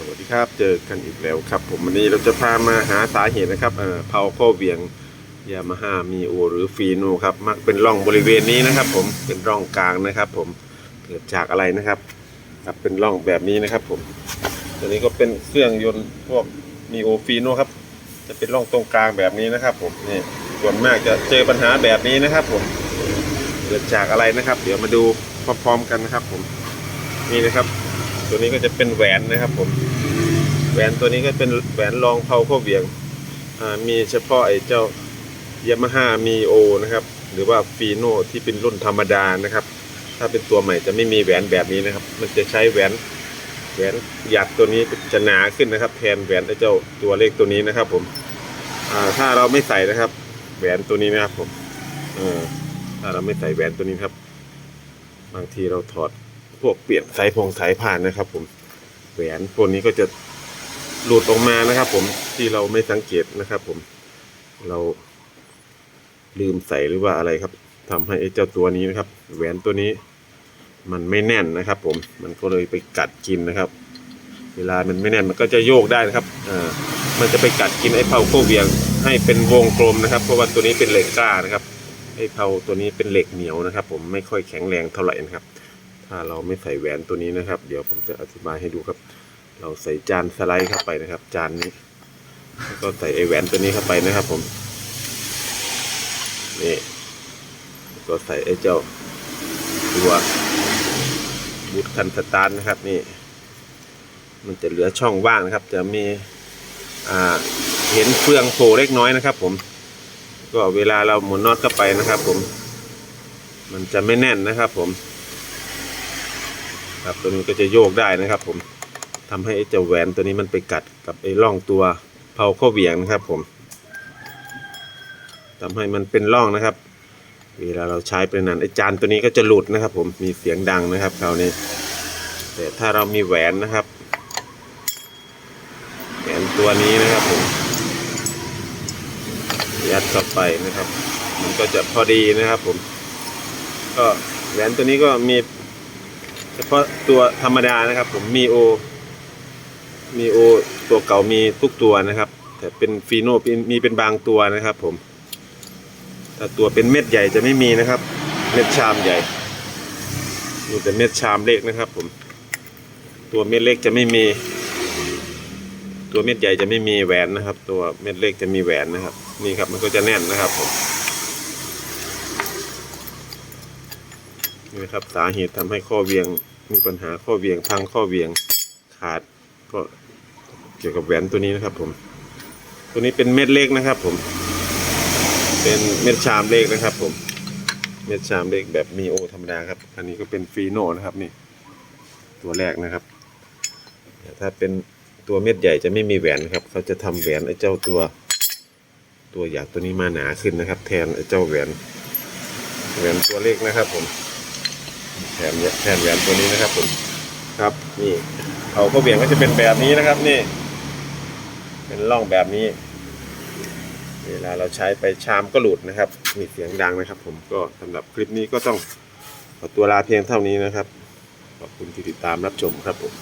สวัสดีครับ เจอกันอีกแล้วครับ ผมวันนี้เราจะพามาหาสาเหตุนะครับเอ่อเผาข้อเวียงยามาฮ่ามีโอหรือฟีโนครับมักเป็นร่องบริเวณนี้นะครับ ผมเป็นร่องกลางนะครับ ผมเกิดจากอะไรนะครับครับเป็นร่องแบบนี้นะครับ ผมตัวนี้ก็เป็นเครื่องยนต์พวกมีโอฟีโนครับ จะเป็นร่องตรงกลางแบบนี้นะครับ ผมนี่ส่วนมากจะเจอปัญหาแบบนี้นะครับ ผมเกิดจากอะไรนะครับ เดี๋ยวมาดูพร้อมๆกันนะครับ ผมนี่นะครับ ตัวนี้ก็จะเป็นแหวนนะครับผม แหวนตัวนี้ก็เป็นแหวนรองเผาข้อเหวียง มีเฉพาะไอ้เจ้ายามาฮ่ามีโอนะครับ หรือว่าฟีโน่ที่เป็นรุ่นธรรมดานะครับ ถ้าเป็นตัวใหม่จะไม่มีแหวนแบบนี้นะครับ มันจะใช้แหวนแหวนหยักตัวนี้จะหนาขึ้นนะครับ แทนแหวนไอ้เจ้าตัวเลขตัวนี้นะครับ ผมถ้าเราไม่ใส่นะครับ แหวนตัวนี้นะครับผมถ้าเราไม่ใส่แหวนตัวนี้ครับ บางทีเราถอด พวกเปลี่ยนสายพงสายผ่านนะครับ ผมแหวนพวกนี้ก็จะหลุดออกมานะครับ ผมที่เราไม่สังเกตนะครับ ผมเราลืมใส่หรือว่าอะไรครับทำให้ไอ้เจ้าตัวนี้นะครับ แหวนตัวนี้ มันไม่แน่นนะครับ ผมมันก็เลยไปกัดกินนะครับ เวลามันไม่แน่นมันก็จะโยกได้นะครับอ่ามันจะไปกัดกินไอ้เผาโคเวียงให้เป็นวงกลมนะครับ เพราะว่าตัวนี้เป็นเหล็กกล้านะครับไอ้เผาตัวนี้เป็นเหล็กเหนียวนะครับ ผมไม่ค่อยแข็งแรงเท่าไหร่นะครับ ถ้าเราไม่ใส่แหวนตัวนี้นะครับ เดี๋ยวผมจะอธิบายให้ดูครับ เราใส่จานสไลด์เข้าไปนะครับ จานนี้แล้วก็ใส่ไอแหวนตัวนี้เข้าไปนะครับ ผมนี่ก็ใส่ไอเจ้าตัวบูทคันสตาร์นะครับนี่ มันจะเหลือช่องว่างนะครับ จะมีอ่าเห็นเฟืองโผล่เล็กน้อยนะครับ ผม ก็เวลาเราหมุนน็อตเข้าไปนะครับ ผม มันจะไม่แน่นนะครับ ผม ครับตัวนี้ก็จะโยกได้นะครับ ผมทำให้ไอ้เจ้าแหวนตัวนี้มันไปกัดกับไอ้ร่องตัวเผาข้อเหวียงนะครับ ผมทำให้มันเป็นร่องนะครับ เวลาเราใช้ไปนานไอ้จานตัวนี้ก็จะหลุดนะครับ ผมมีเสียงดังนะครับคราวนี้ แต่ถ้าเรามีแหวนนะครับแหวนตัวนี้นะครับผมยัดเข้าไปนะครับ มันก็จะพอดีนะครับ ผม ก็แหวนตัวนี้ก็มี เฉพาะตัวธรรมดานะครับ ผมมีโอ มีโอ ตัวเก่ามีทุกตัวนะครับ แต่เป็นฟีโนมีเป็นบางตัวนะครับ ผมแต่ตัวเป็นเม็ดใหญ่จะไม่มีนะครับ เม็ดชามใหญ่มีแต่เม็ดชามเล็กนะครับ ผม ตัวเม็ดเล็กจะไม่มี ตัวเม็ดใหญ่จะไม่มีแหวนนะครับ ตัวเม็ดเล็กจะมีแหวนนะครับ นี่ครับมันก็จะแน่นนะครับ ผมนี่นะครับสาเหตุทำให้ข้อเวียง มีปัญหาข้อเวียงพังข้อเวียงขาดก็เกี่ยวกับแหวนตัวนี้นะครับ ผม ตัวนี้เป็นเม็ดเล็กนะครับ ผม เป็นเม็ดชามเล็กนะครับ ผม เม็ดชามเล็กแบบมีโอธรรมดาครับอันนี้ก็เป็นฟีโน่นะครับนี่ ตัวแรกนะครับแต่ถ้าเป็นตัวเม็ดใหญ่จะไม่มีแหวนครับเขาจะทำแหวนไอ้เจ้าตัวตัวหยาดตัวนี้มาหนาขึ้นนะครับ แทนไอ้เจ้าแหวนแหวนตัวเล็กนะครับ ผม แถมแทนแหวนตัวนี้นะครับผมครับนี่เขาก็เบี่ยงก็จะเป็นแบบนี้นะครับ นี่ เป็นร่องแบบนี้ เวลาเราใช้ไปชามก็หลุดนะครับ มีเสียงดังนะครับ ผมก็สำหรับคลิปนี้ก็ต้องขอตัวลาเพียงเท่านี้นะครับขอบคุณที่ติดตามรับชมครับผม